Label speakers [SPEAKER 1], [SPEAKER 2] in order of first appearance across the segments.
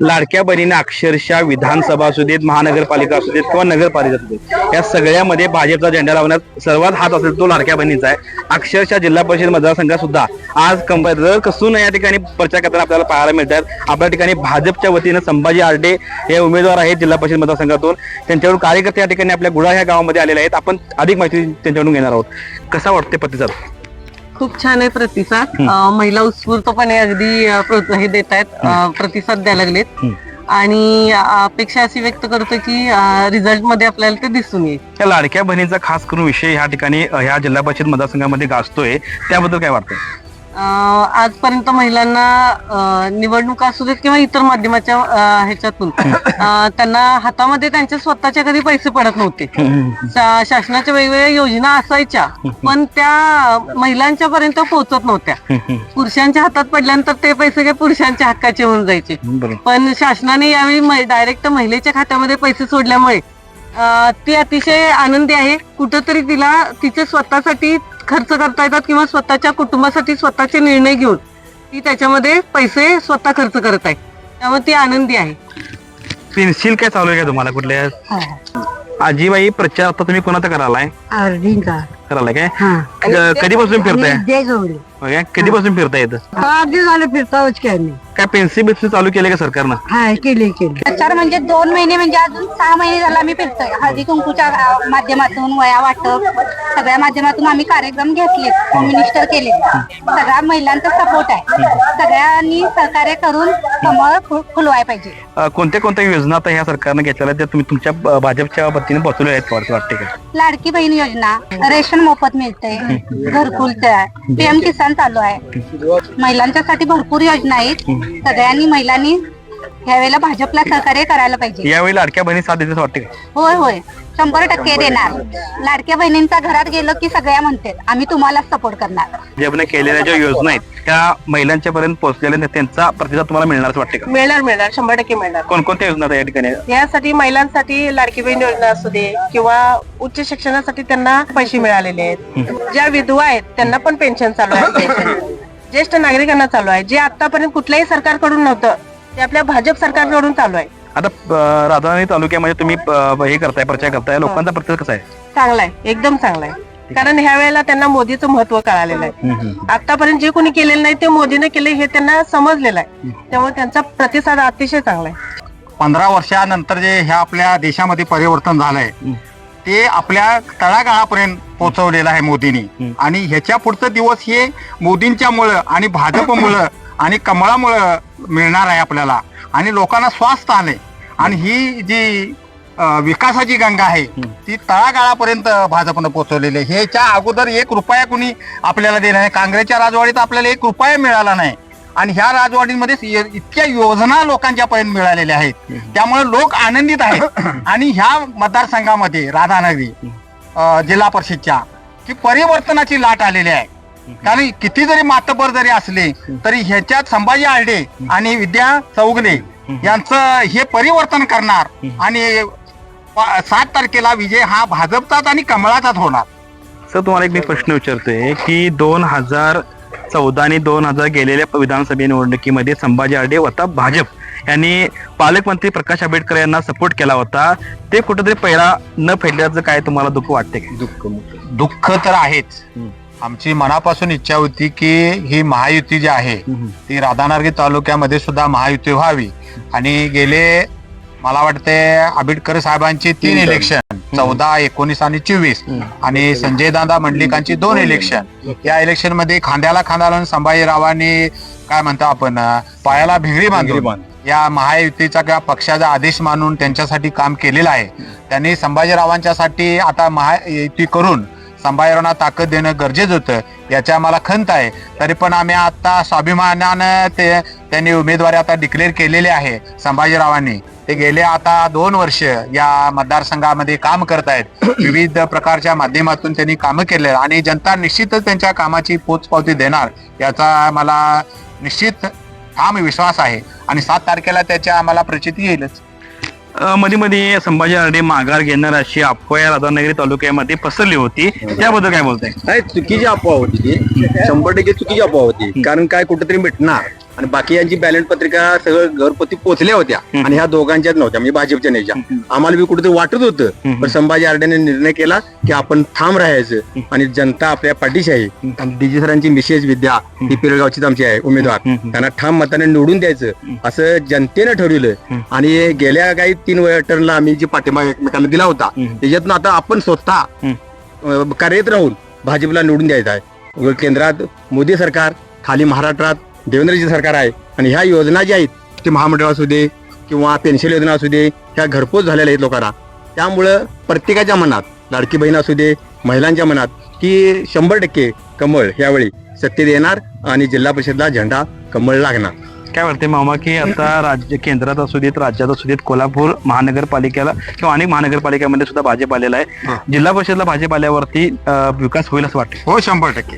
[SPEAKER 1] लाडक्या बहिणीने अक्षरशः विधानसभा असू देत महानगरपालिका असू देत किंवा नगरपालिका असू देत या सगळ्यामध्ये भाजपचा झेंडा लावण्यात सर्वात हात असेल तो लाडक्या बहिणीचा आहे. अक्षरशः जिल्हा परिषद मतदारसंघात सुद्धा आज कंप कसून या ठिकाणी प्रचार करताना आपल्याला पाहायला मिळतात आपल्या ठिकाणी भाजपच्या वतीनं संभाजी आर्डे हे उमेदवार आहेत जिल्हा परिषद मतदारसंघातून. त्यांच्याकडून कार्यकर्ते या ठिकाणी आपल्या गुडा ह्या गावामध्ये आलेले आहेत. आपण अधिक माहिती त्यांच्याकडून घेणार आहोत. कसा वाटते प्रतिसाद?
[SPEAKER 2] खूप छान आहे प्रतिसाद. अं, महिला उत्स्फूर्तपणे अगदी अं, हे देत आहेत प्रतिसाद द्यायला लागलेत. आणि अं, अपेक्षा अशी व्यक्त करतो की रिझल्टमध्ये आपल्याला ते दिसून येईल.
[SPEAKER 1] या लाडक्या बहिणीचा खास करून विषय ह्या ठिकाणी अ, ह्या जिल्हा परिषद मतदारसंघामध्ये गाजतोय. त्याबद्दल काय वाटतंय?
[SPEAKER 2] अं, आजपर्यंत महिलांना निवडणुका असू देत किंवा इतर माध्यमाच्या ह्याच्यातून त्यांना हातामध्ये त्यांच्या स्वतःच्या कधी पैसे पडत नव्हते. शासनाच्या वेगवेगळ्या योजना असायच्या पण त्या महिलांच्या पर्यंत पोहोचत नव्हत्या. पुरुषांच्या हातात पडल्यानंतर ते पैसे काही पुरुषांच्या हक्काचे होऊन जायचे. पण शासनाने यावेळी डायरेक्ट महिलेच्या खात्यामध्ये पैसे सोडल्यामुळे ती अतिशय आनंदी आहे. कुठंतरी तिला तिचे स्वतःसाठी खर्च करता येतात किंवा स्वतःच्या कुटुंबासाठी स्वतःचे निर्णय घेऊन ती त्याच्यामध्ये पैसे स्वतः खर्च करत आहे. त्यामुळे ती आनंदी आहे.
[SPEAKER 1] पेन्सिल काय चालू आहे का तुम्हाला कुठल्या? आजीबाई प्रचार आता तुम्ही कोणाचा करालाय
[SPEAKER 3] अर्धिंका
[SPEAKER 1] करालाय काय? क- कधीपासून फिरताय? कधीपासून फिरताय इथं?
[SPEAKER 3] आधी झालं फिरतावच काय नाही
[SPEAKER 1] काय पेन्सिल बिन्सिल चालू केले का सरकारनं?
[SPEAKER 3] हाय केली केली.
[SPEAKER 4] प्रचार म्हणजे दोन महिने म्हणजे अजून सहा महिने झाला आम्ही फिरतोय. हळदी कुंकूच्या अं, माध्यमातून वया वाटप सगळ्या माध्यमातून आम्ही कार्यक्रम घेतले मिनिस्टर केले सगळ्या महिलांचा सपोर्ट आहे. सगळ्यांनी सहकार्य करून कमळ फु- फुलवाय पाहिजे.
[SPEAKER 1] अ, कोणत्या कोणत्या योजना आता ह्या सरकारनं घेतलेल्या त्या तुम्ही तुमच्या भाजपच्या वतीने पोहोचवल्या आहेत वाटतं वाटते का?
[SPEAKER 4] लाडकी बहीण योजना रेशन मोफत मिळते घरकुलचं पीएम किसान चालू आहे. महिलांच्यासाठी भरपूर योजना आहेत. सगळ्यांनी महिलांनी यावेळेला भाजपला सहकार्य करायला पाहिजे.
[SPEAKER 1] यावेळी लाडक्या बहिणी साथ देते वाटते का?
[SPEAKER 4] होय होय. शंभर टक्के देणार. लाडक्या बहिणींच्या घरात गेलो की सगळ्या म्हणतात आम्ही तुम्हाला सपोर्ट करणार.
[SPEAKER 1] भाजपने केलेल्या ज्या योजना आहेत त्या महिलांच्या पर्यंत पोहोचलेल्या आहेत, त्यांचा प्रतिसाद तुम्हाला मिळणार असं वाटते का?
[SPEAKER 2] मिळणार मिळणार. शंभर टक्के मिळणार.
[SPEAKER 1] कोणकोणत्या योजना या ठिकाणी?
[SPEAKER 2] यासाठी महिलांसाठी लाडकी बहीण योजना असू दे किंवा उच्च शिक्षणासाठी त्यांना पैसे मिळालेले आहेत. ज्या विधवा आहेत त्यांना पण पेन्शन चालू आहे. ज्येष्ठ नागरिकांना चालू आहे जे आतापर्यंत कुठल्याही सरकारकडून नव्हतं ते आपल्या भाजप सरकारकडून चालू आहे.
[SPEAKER 1] आता अ, राधानगरी तालुक्यामध्ये तुम्ही अ, हे करताय प्रचार करताय लोकांचा प्रतिसाद कसा आहे?
[SPEAKER 2] चांगला आहे एकदम चांगला आहे. कारण ह्या वेळेला त्यांना मोदीचं महत्त्व कळालेलं आहे. आतापर्यंत जे कोणी केलेलं नाही ते मोदीने केले हे त्यांना समजलेलं आहे. त्यामुळे त्यांचा प्रतिसाद अतिशय चांगला आहे.
[SPEAKER 5] पंधरा वर्षानंतर जे ह्या आपल्या देशामध्ये परिवर्तन झालंय ते आपल्या तळागाळापर्यंत पोहोचवलेलं आहे मोदींनी. आणि ह्याच्या पुढचं दिवस हे मोदींच्या मुळे आणि भाजपमुळं आणि कमळामुळं मिळणार आहे आपल्याला. आणि लोकांना स्वास्थ्य आले आणि ही जी विकासाची गंगा आहे ती तळागाळापर्यंत भाजपनं पोहोचवलेली आहे. ह्याच्या अगोदर एक रुपया कुणी आपल्याला देणार नाही. काँग्रेसच्या राजवाडीत आपल्याला एक रुपया मिळाला नाही. आणि ह्या राजवाडीमध्ये इतक्या योजना लोकांच्या पर्यंत मिळालेल्या आहेत. त्यामुळे लोक आनंदित आहेत. आणि ह्या मतदारसंघामध्ये राधानगरी जिल्हा परिषदच्या की परिवर्तनाची लाट आलेली आहे. कारण किती जरी मातबर जरी असले तरी ह्याच्यात संभाजी आर्डे आणि विद्या चौगले यांचं हे परिवर्तन करणार आणि सात तारखेला विजय हा भाजपचाच आणि कमळाचाच होणार.
[SPEAKER 1] सर तुम्हाला एक मी प्रश्न विचारतोय की दोन हजार चौदा आणि दोन हजार गेलेल्या विधानसभा निवडणुकीमध्ये संभाजी आर्डे होता भाजप यांनी पालकमंत्री प्रकाश आंबेडकर यांना सपोर्ट केला होता. ते कुठेतरी पहिला न फेडल्याचं काय तुम्हाला दुःख वाटते का दुःख
[SPEAKER 5] दुःख तर आहेच. आमची मनापासून इच्छा होती की ही महायुती जी आहे ती राधानगरी तालुक्यामध्ये सुद्धा महायुती व्हावी. आणि गेले मला वाटते आंबेडकर साहेबांची तीन इलेक्शन चौदा एकोणीस आणि चोवीस. आणि संजय दादा मंडलिकांची दोन इलेक्शन या इलेक्शनमध्ये खांद्याला खांदा लावून संभाजीरावांनी काय म्हणतो आपण पायाला भिंगरी बांधून या महायुतीचा किंवा पक्षाचा आदेश मानून त्यांच्यासाठी काम केलेलं आहे. त्यांनी संभाजीरावांच्यासाठी आता महायुती करून संभाजीरावांना ताकद देणं गरजेचं होतं. याची आम्हाला खंत आहे. तरी पण आम्ही आता स्वाभिमानानं ते त्यांनी उमेदवारी आता डिक्लेअर केलेली आहे संभाजीरावांनी. ते गेले आता दोन वर्ष या मतदारसंघामध्ये काम करत आहेत विविध प्रकारच्या माध्यमातून त्यांनी कामं केले आणि जनता निश्चितच त्यांच्या कामाची पोचपावती देणार याचा मला निश्चित ठाम विश्वास आहे. आणि सात तारखेला त्याच्या आम्हाला प्रचिती येईलच.
[SPEAKER 1] मध्ये मध्ये संभाजी आर्डे माघार घेणार अशी अफवा या राधानगरी तालुक्यामध्ये पसरली होती. त्याबद्दल काय बोलताय?
[SPEAKER 6] नाही चुकीची अफवा होती ती. शंभर टक्के चुकीची अफवा होती. कारण काय कुठेतरी भेटणार आणि बाकी यांची बॅलेट पत्रिका सगळं घरपोती पोचल्या होत्या. आणि ह्या दोघांच्याच नव्हत्या. म्हणजे भाजपच्या नेत्या आम्हाला बी कुठेतरी वाटत होतं. पण संभाजी आरड्याने निर्णय केला की आपण ठाम राहायचं आणि जनता आपल्या पाठीशी आहे. आणि डीजी सरांची मिसेस विद्या ही पिरगावचीच आमची आहे उमेदवार. त्यांना ठाम मताने निवडून द्यायचं असं जनतेनं ठरवलं. आणि गेल्या काही तीन टर्नला आम्ही जी पाठिंबा एकमेकांना दिला होता त्याच्यातून आता आपण स्वतः कार्यरत राहून भाजपला निवडून द्यायचं आहे. केंद्रात मोदी सरकार खाली महाराष्ट्रात देवेंद्रजी सरकार आहे आणि ह्या योजना ज्या आहेत ते महामंडळ असू दे किंवा पेन्शन योजना असू दे ह्या घरपोच झालेल्या आहेत लोकांना. त्यामुळं प्रत्येकाच्या मनात लाडकी बहीण असू दे महिलांच्या मनात की शंभर टक्के कमळ यावेळी सत्तेत येणार आणि जिल्हा परिषदला झेंडा कमळ लागणार.
[SPEAKER 1] काय वाटते मामा की आता राज्य केंद्रात असू देत राज्यात असू देत कोल्हापूर महानगरपालिकेला किंवा अनेक महानगरपालिकेमध्ये सुद्धा भाजप आलेला आहे. जिल्हा परिषदला भाजप आल्यावरती अं, विकास होईल असं वाटतं
[SPEAKER 5] हो शंभर टक्के.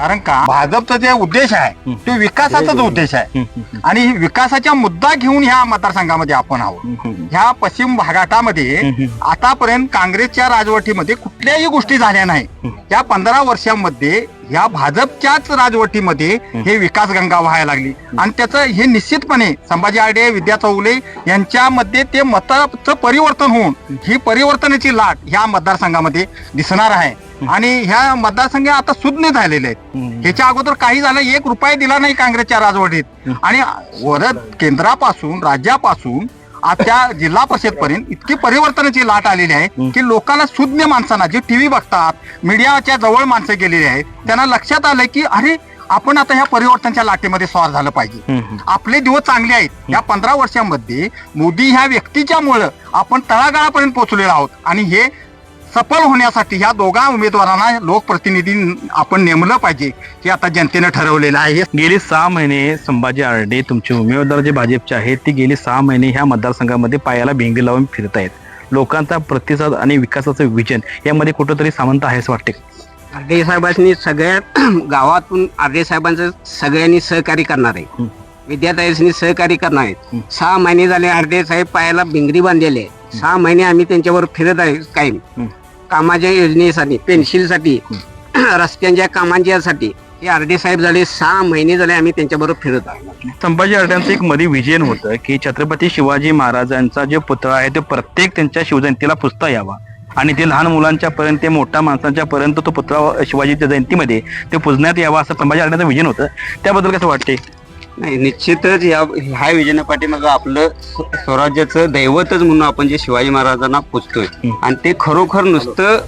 [SPEAKER 5] कारण का? भाजपचा जे उद्देश आहे तो विकासाचाच उद्देश आहे. आणि विकासाचा मुद्दा घेऊन ह्या मतदारसंघामध्ये आपण आहोत. ह्या पश्चिम भागाटामध्ये आतापर्यंत काँग्रेसच्या राजवटीमध्ये कुठल्याही गोष्टी झाल्या नाही. या पंधरा वर्षांमध्ये या भाजपच्याच राजवटीमध्ये हे विकास गंगा व्हायला लागली. आणि त्याचं हे निश्चितपणे संभाजी आडे विद्या चौगले यांच्यामध्ये ते मताचं परिवर्तन होऊन ही परिवर्तनाची लाट ह्या मतदारसंघामध्ये दिसणार आहे. आणि ह्या मतदारसंघ आता सुज्ञ झालेले आहेत. ह्याच्या अगोदर काही झालं एक रुपया दिला नाही काँग्रेसच्या राजवटीत. आणि वरद केंद्रापासून राज्यापासून आता जिल्हा परिषद पर्यंत इतकी परिवर्तनाची लाट आलेली आहे की लोकांना सुज्ञ माणसांना जे टीव्ही बघतात मीडियाच्या जवळ माणसं गेलेली आहेत त्यांना लक्षात आलं की अरे आपण आता ह्या परिवर्तनाच्या लाटेमध्ये स्वार झालं पाहिजे. आपले दिवस चांगले आहेत. या पंधरा वर्षांमध्ये मोदी ह्या व्यक्तीच्यामुळं आपण तळागाळापर्यंत पोहोचलेलो आहोत. आणि हे सफल होण्यासाठी ह्या दोघा उमेदवारांना लोकप्रतिनिधी आपण नेमलं पाहिजे हे आता जनतेनं ठरवलेलं आहे.
[SPEAKER 1] गेली सहा महिने संभाजी आरडे तुमचे उमेदवार जे भाजपचे आहेत ते गेली सहा महिने ह्या मतदारसंघामध्ये पायाला भिंगी लावून फिरत आहेत. लोकांचा प्रतिसाद आणि विकासाचं विजन यामध्ये कुठंतरी सामंत आहे असं वाटते
[SPEAKER 7] आरडे साहेबांनी सगळ्या गावातून आरडे साहेबांचं सगळ्यांनी सहकार्य करणार आहे. विद्यार्थ्यांनी सहकार्य करणार आहेत. सहा महिने झाले आरडे साहेब पायाला भिंगरी बांधलेले आहे सहा महिने आम्ही त्यांच्यावर फिरत आहे कायम. कामाच्या योजनेसाठी पेन्शिलसाठी रस्त्यांच्या कामांच्यासाठी हे आरडे साहेब झाले सहा महिने झाले आम्ही त्यांच्याबरोबर फिरत आहे
[SPEAKER 1] संभाजी आरड्यांचं एक मध्ये विजन होतं की छत्रपती शिवाजी महाराजांचा जो पुतळा आहे तो प्रत्येक त्यांच्या शिवजयंतीला पुजता यावा. आणि ते लहान मुलांच्या पर्यंत ते मोठ्या माणसांच्या पर्यंत तो पुतळा शिवाजीच्या जयंतीमध्ये ते पुजण्यात यावा असं संभाजी आरड्यांचं विजन होतं. त्याबद्दल कसं वाटते
[SPEAKER 7] नाही निश्चितच या ह्या विजय पाठीमागं आपलं स्व- स्वराज्याचं दैवतच म्हणून आपण जे शिवाजी महाराजांना पुजतोय. आणि ते खरोखर नुसतं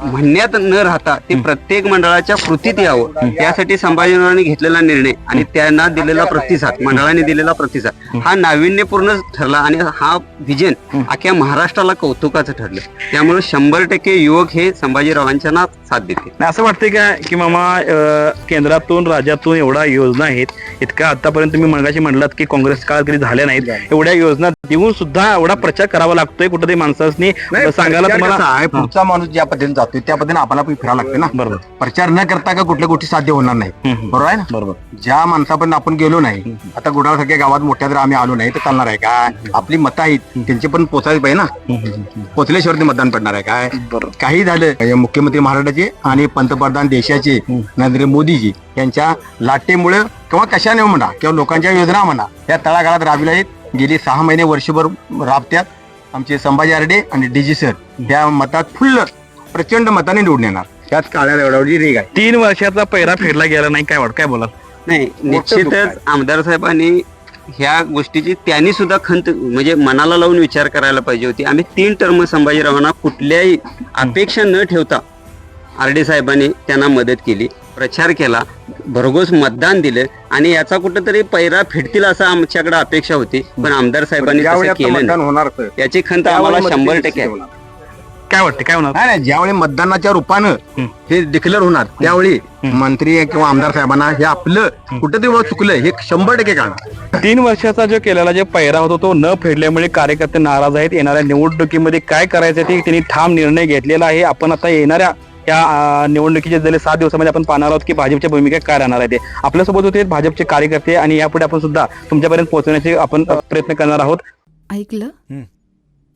[SPEAKER 7] म्हणण्यात न राहता ते प्रत्येक मंडळाच्या कृतीत यावं. यासाठी संभाजी महाराजांनी घेतलेला निर्णय आणि त्यांना दिलेला प्रतिसाद मंडळाने दिलेला प्रतिसाद हा नाविन्यपूर्ण ठरला आणि हा विजन अख्ख्या महाराष्ट्राला कौतुकाचं ठरलं. त्यामुळे शंभर टक्के युवक हे संभाजीरावांच्या ना साथ देतील.
[SPEAKER 1] नाही, असं वाटतंय का की मामा केंद्रातून राज्यातून एवढ्या योजना आहेत इतक्या आतापर्यंत तुम्ही मगाशी म्हणलात की काँग्रेस काळात कधी झाल्या नाहीत एवढ्या योजना देऊन सुद्धा एवढा प्रचार करावा लागतोय कुठेतरी माणसांनी सांगायला तुम्हाला
[SPEAKER 6] पुढचा माणूस ज्या पद्धतीने जातोय त्या पद्धतीने आपल्याला पण फिरायला लागते ना.
[SPEAKER 1] बरोबर.
[SPEAKER 6] प्रचार न करता का कुठल्या गोष्टी साध्य होणार नाही.
[SPEAKER 1] हम्म.
[SPEAKER 6] बरोबर आहे ना?
[SPEAKER 1] बरोबर.
[SPEAKER 6] ज्या माणसापर्यंत आपण गेलो नाही आता गुडाळसारख्या गावात मोठ्या जर आम्ही आलो नाही तर चालणार आहे का आपली मतं आहेत त्यांची पण पोचायला पाहिजे ना. पोचल्याशिवाय ते मतदान पडणार आहे काय? काही झालं मुख्यमंत्री महाराष्ट्राचे आणि पंतप्रधान देशाचे नरेंद्र मोदीजी यांच्या लाटेमुळे किंवा कशाने म्हणा किंवा लोकांच्या योजना म्हणा या तळागाळात राबविल्या आहेत. गेली सहा महिने वर्षभर राबत्यात आमचे संभाजी आरडे आणि डीजी सर. या मतात फुल्ल प्रचंड मताने निवडून येणार. त्यात काळ्या एवढी रेग आहे.
[SPEAKER 1] तीन वर्षाचा पैरा फेडला गेला नाही काय वाट काय बोला
[SPEAKER 7] नाही. निश्चितच आमदार साहेबांनी ह्या गोष्टीची त्यांनी सुद्धा खंत म्हणजे मनाला लावून विचार करायला पाहिजे होती. आम्ही तीन टर्म संभाजीरावांना कुठल्याही अपेक्षा न ठेवता आर डी साहेबांनी त्यांना मदत केली प्रचार केला भरघोस मतदान दिलं आणि याचा कुठंतरी पैरा फेडतील असं आमच्याकडे अपेक्षा होती. पण आमदार साहेबांनी केलं
[SPEAKER 6] होणार
[SPEAKER 7] याची खंत आम्हाला शंभर टक्के.
[SPEAKER 1] काय वाटते काय होणार?
[SPEAKER 6] नाही नाही ज्यावेळी मतदानाच्या रूपानं हं. डिक्लेअर होणार त्यावेळी मंत्री किंवा आमदार साहेबांना हे आपलं कुठेतरी बाबा चुकलं हे शंभर टक्के कळणार.
[SPEAKER 1] तीन वर्षाचा जो केलेला जे पैरा होता तो न फेडल्यामुळे कार्यकर्ते नाराज आहेत. येणाऱ्या निवडणुकीमध्ये काय करायचं ते त्यांनी ठाम निर्णय घेतलेला आहे. आपण आता येणाऱ्या या अं, निवडणुकीच्या गेले सात दिवसामध्ये आपण पाहणार आहोत की भाजपच्या भूमिका काय राहणार आहे ते. आपल्यासोबत होते भाजपचे कार्यकर्ते आणि यापुढे आपण सुद्धा तुमच्यापर्यंत पोहोचण्याचे आपण अं, प्रयत्न करणार आहोत.
[SPEAKER 8] ऐकलं?